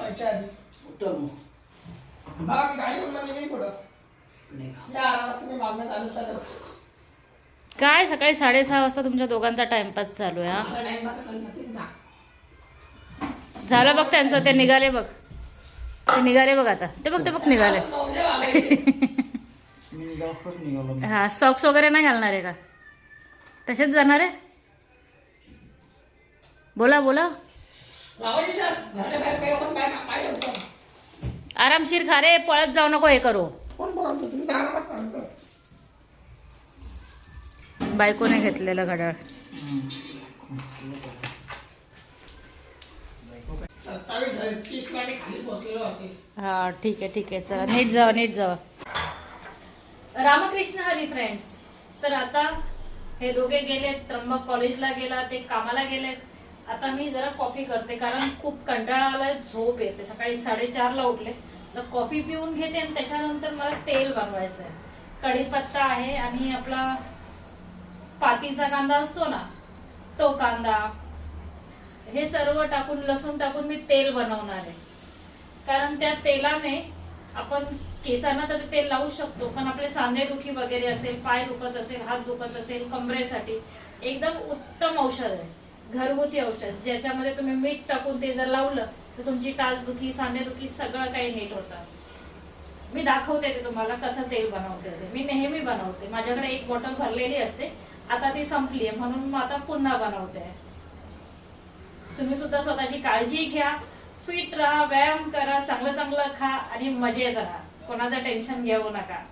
आधी. बघा मी मध्ये नाही निघा या आरामात तुम्ही मागणं चालत चालत काय सकाळी साडेसहा वाजता तुमच्या दोघांचा टाइमपास चालू आहे हा? टाइम पास जा. झालं बघ त्यांचं ते निघाले बघ. ते निघाले बघ आता. ते बघ ते बघ निघाले. मी निघालो मी. हा सॉक्स वगैरे नाही घालणार आहे का? तसेच जाणार आहे? बोला बोला. आरामशीर खा रे पळत जाऊ नको हे करू. बायकोने घेतलेलं घड्याळ. हा ठीक आहे ठीक आहे. चला नीट जावा नीट जावा. रामकृष्ण हरी फ्रेंड्स तर आता हे दोघे गेलेत त्र्यंबक कॉलेजला गेला ते कामाला गेलेत. आता मी जरा कॉफी करते कारण खूप कंटाळा आलाय झोप येते. सकाळी साडेचारला उठले तर कॉफी पिऊन घेते आणि त्याच्यानंतर मला तेल बनवायचं आहे कढीपत्ता आहे आणि आपला पातीचा कांदा असतो ना तो कांदा. हे सर्व टाकून लसूण टाकून मी तेल बनवणार आहे. कारण त्या तेलाने आपण केसांना तर तेल लावू शकतो पण आपले सांधेदुखी वगैरे असेल पाय दुखत असेल हात दुखत असेल कमरेसाठी एकदम उत्तम औषध आहे. घरगुती औषध ज्याच्यामध्ये तुम्ही मीठ टाकून ते जर लावलं तर तुमची टाचदुखी सांधेदुखी सगळं काही नीट होतं. मी दाखवते ते तुम्हाला कसं तेल बनवते ते. मी नेहमी बनवते. माझ्याकडे एक बॉटल भरलेली असते. आता ती संपली आहे. म्हणून मग आता पुन्हा बनवते. तुम्ही सुद्धा स्वतःची काळजी घ्या. फिट राहा व्यायाम करा चांगलं चांगलं खा आणि मजेत राहा. कोणाचं टेन्शन घेऊ नका.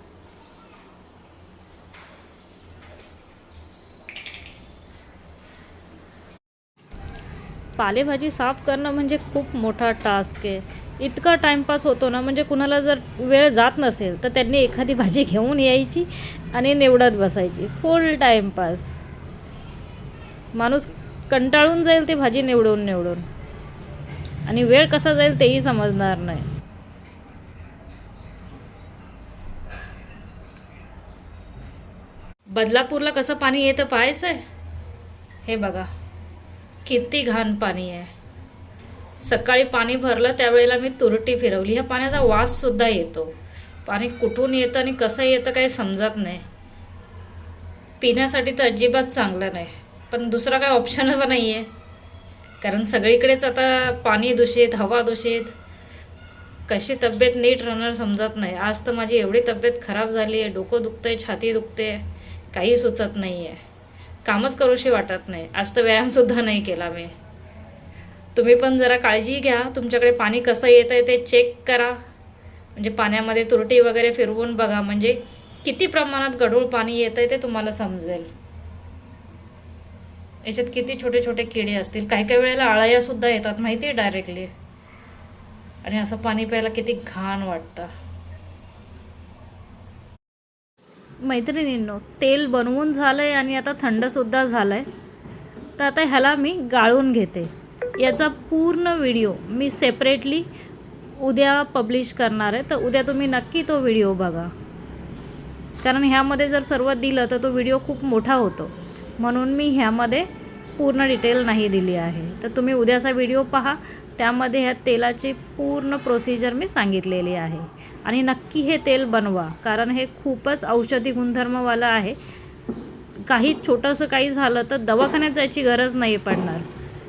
पालेभाजी साफ करणं म्हणजे खूप मोठा टास्क आहे. इतका टाइमपास होतो ना म्हणजे कुणाला जर वेळ जात नसेल तर त्यांनी एखादी भाजी घेऊन यायची आणि निवडत बसायची. फुल टाइमपास माणूस कंटाळून जाईल ती भाजी निवडून निवडून. आणि वेळ कसा जाईल तेही समजणार नाही. बदलापूरला कसं पाणी येतं पाहायचं आहे हे बघा. किती घाण पाणी आहे. सकाळी पाणी भरलं त्यावेळेला मी तुरटी फिरवली. ह्या पाण्याचा वाससुद्धा येतो. पाणी कुठून येतं आणि कसं येतं काही समजत नाही. पिण्यासाठी तर अजिबात चांगलं नाही. पण दुसरा काही ऑप्शनच नाही आहे कारण सगळीकडेच आता पाणी दूषित हवा दूषित. कशी तब्येत नीट राहणार समजत नाही. आज तर माझी एवढी तब्येत खराब झाली आहे डोकं दुखतंय छाती दुखते काही सुचत नाही आहे कामच करूशी वाटत नाही. आज तर व्यायामसुद्धा नाही केला मी. तुम्ही पण जरा काळजी घ्या. तुमच्याकडे पाणी कसं येत आहे ते चेक करा. म्हणजे पाण्यामध्ये तुरटी वगैरे फिरवून बघा. म्हणजे किती प्रमाणात गढूळ पाणी येत आहे ते तुम्हाला समजेल. याच्यात किती छोटे छोटे किडे असतील. काही काही वेळेला आळ्यासुद्धा येतात माहिती आहे डायरेक्टली आणि असं पाणी प्यायला किती घाण वाटतं. मैत्रिणींनो तेल बनवून झालं आहे आणि आता थंडसुद्धा झालं आहे तर आता ह्याला मी गाळून घेते. याचा पूर्ण व्हिडिओ मी सेपरेटली उद्या पब्लिश करणार आहे. तर उद्या तुम्ही नक्की तो व्हिडिओ बघा. कारण ह्यामध्ये जर सर्व दिलं तर तो व्हिडिओ खूप मोठा होतो. म्हणून मी ह्यामध्ये पूर्ण डिटेल नाही दिली आहे. तर तुम्ही उद्याचा व्हिडिओ पहा. त्यामध्ये ह्या तेलाची पूर्ण प्रोसिजर मी सांगितलेली आहे. आणि नक्की हे तेल बनवा कारण हे खूपच औषधी गुणधर्मवालं आहे. काही छोटंसं काही झालं तर दवाखान्यात जायची गरज नाही पडणार.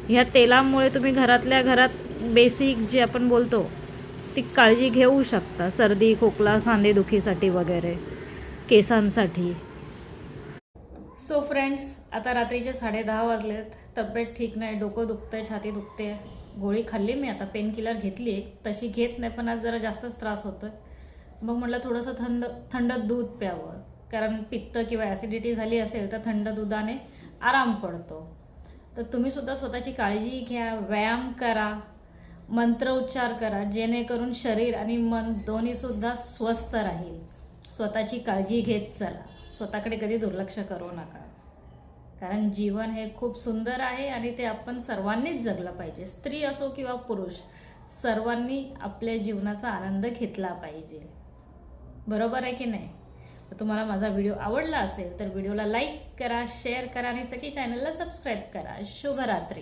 ह्या तेलामुळे तुम्ही घरातल्या घरात बेसिक जे आपण बोलतो ती काळजी घेऊ शकता. सर्दी खोकला सांधेदुखीसाठी वगैरे केसांसाठी. सो फ्रेंड्स आता रात्रीचे साडे दहा वाजलेत. तब्येत ठीक नाही डोकं दुखतंय छाती दुखते गोळी खाल्ली मी आता पेन किलर घेतली एक. तशी घेत नाही पण आज जरा जास्तच त्रास होतोय. मग म्हटलं थोडंसं थंड थंड दूध प्यावं. कारण पित्त किंवा ॲसिडिटी झाली असेल तर थंड दुधाने आराम पडतो. तर तुम्हीसुद्धा स्वतःची काळजी घ्या व्यायाम करा मंत्रोच्चार करा जेणेकरून शरीर आणि मन दोन्हीसुद्धा स्वस्थ राहील. स्वतःची काळजी घेत चला. स्वतःकडे कधी दुर्लक्ष करू नका. कारण जीवन हे खूप सुंदर आहे आणि ते आपण सर्वांनीच जगलं पाहिजे. स्त्री असो किंवा पुरुष सर्वांनी आपल्या जीवनाचा आनंद घेतला पाहिजे. बरोबर आहे की नाही? तुम्हाला माझा व्हिडिओ आवडला असेल तर व्हिडिओला लाईक करा शेअर करा आणि सखी चॅनलला सबस्क्राईब करा. शुभरात्री.